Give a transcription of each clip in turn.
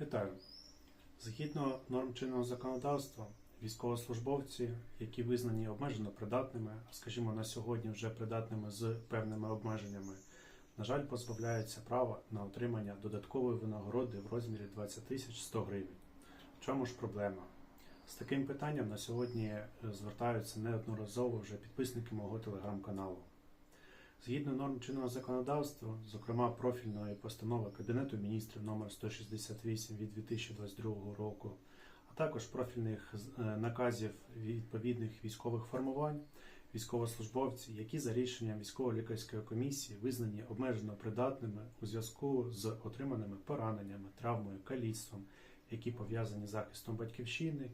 Вітаю. Згідно норм чинного законодавства, військовослужбовці, які визнані обмежено придатними, скажімо, на сьогодні вже придатними з певними обмеженнями, на жаль, позбавляються права на отримання додаткової винагороди в розмірі 20 тисяч 100 гривень. В чому ж проблема? З таким питанням на сьогодні е, звертаються неодноразово вже підписники мого телеграм-каналу. Згідно норм чинного законодавства, зокрема профільної постанови Кабінету міністрів номер 168 від 2022 року, а також профільних е, наказів відповідних військових формувань, військовослужбовці, які за рішенням військово-лікарської комісії визнані обмежено придатними у зв'язку з отриманими пораненнями, травмою, каліцтвом, які пов'язані з захистом батьківщини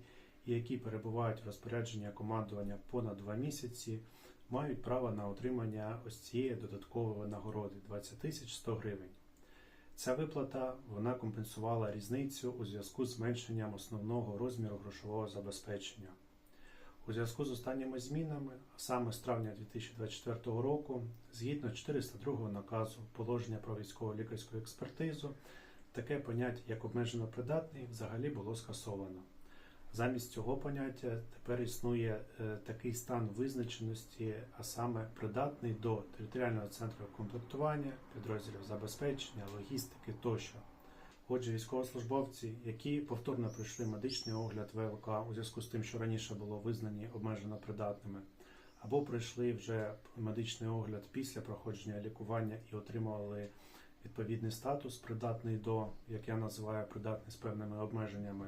і які перебувають в розпорядженні командування понад два місяці, мають право на отримання ось цієї додаткової нагороди 20 тисяч 100 гривень. Ця виплата вона компенсувала різницю у зв'язку з зменшенням основного розміру грошового забезпечення. У зв'язку з останніми змінами, саме з травня 2024 року, згідно 402 наказу положення про військово-лікарську експертизу, таке поняття як обмежено придатний взагалі було скасовано. Замість цього поняття тепер існує е, такий стан визначеності, а саме придатний до територіального центру комплектування, підрозділів забезпечення, логістики тощо. Отже, військовослужбовці, які повторно пройшли медичний огляд ВЛК у зв'язку з тим, що раніше було визнані обмежено придатними, або пройшли вже медичний огляд після проходження лікування і отримали відповідний статус, придатний до, як я називаю, придатний з певними обмеженнями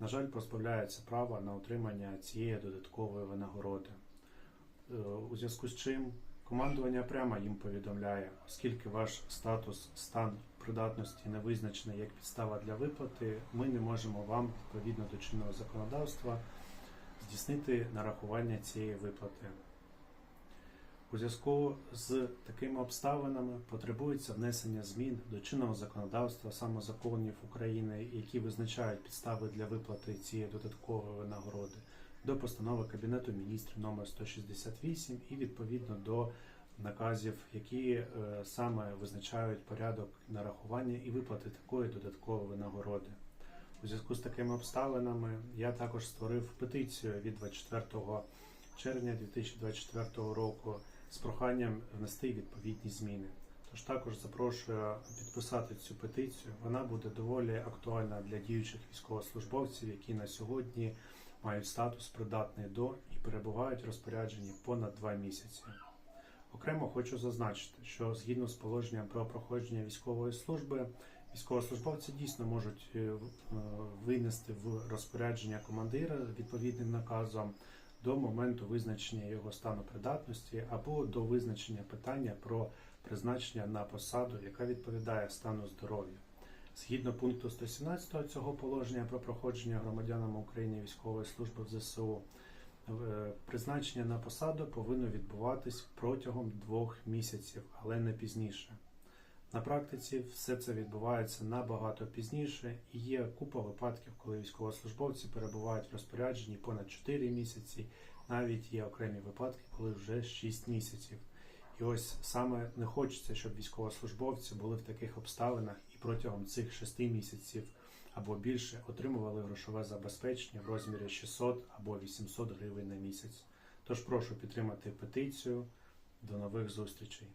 на жаль, позбавляється права на отримання цієї додаткової винагороди. Е, У зв'язку з чим командування прямо їм повідомляє, оскільки ваш статус, стан придатності не визначений як підстава для виплати, ми не можемо вам відповідно до чинного законодавства здійснити нарахування цієї виплати. У зв'язку з такими обставинами потребується внесення змін до чинного законодавства саме законів України, які визначають підстави для виплати цієї додаткової нагороди, до постанови Кабінету міністрів номер 168 і відповідно до наказів, які е, саме визначають порядок нарахування і виплати такої додаткової нагороди. У зв'язку з такими обставинами я також створив петицію від 24 червня 2024 року з проханням внести відповідні зміни. Тож також запрошую підписати цю петицію. Вона буде доволі актуальна для діючих військовослужбовців, які на сьогодні мають статус придатний до і перебувають в розпорядженні понад два місяці. Окремо хочу зазначити, що згідно з положенням про проходження військової служби, військовослужбовці дійсно можуть е, е, винести в розпорядження командира відповідним наказом до моменту визначення його стану придатності або до визначення питання про призначення на посаду, яка відповідає стану здоров'я. Згідно пункту 117 цього положення про проходження громадянам України військової служби в ЗСУ, е, призначення на посаду повинно відбуватись протягом двох місяців, але не пізніше. На практиці все це відбувається набагато пізніше, і є купа випадків, коли військовослужбовці перебувають в розпорядженні понад 4 місяці, навіть є окремі випадки, коли вже 6 місяців. І ось саме не хочеться, щоб військовослужбовці були в таких обставинах і протягом цих 6 місяців або більше отримували грошове забезпечення в розмірі 600 або 800 гривень на місяць. Тож прошу підтримати петицію. До нових зустрічей.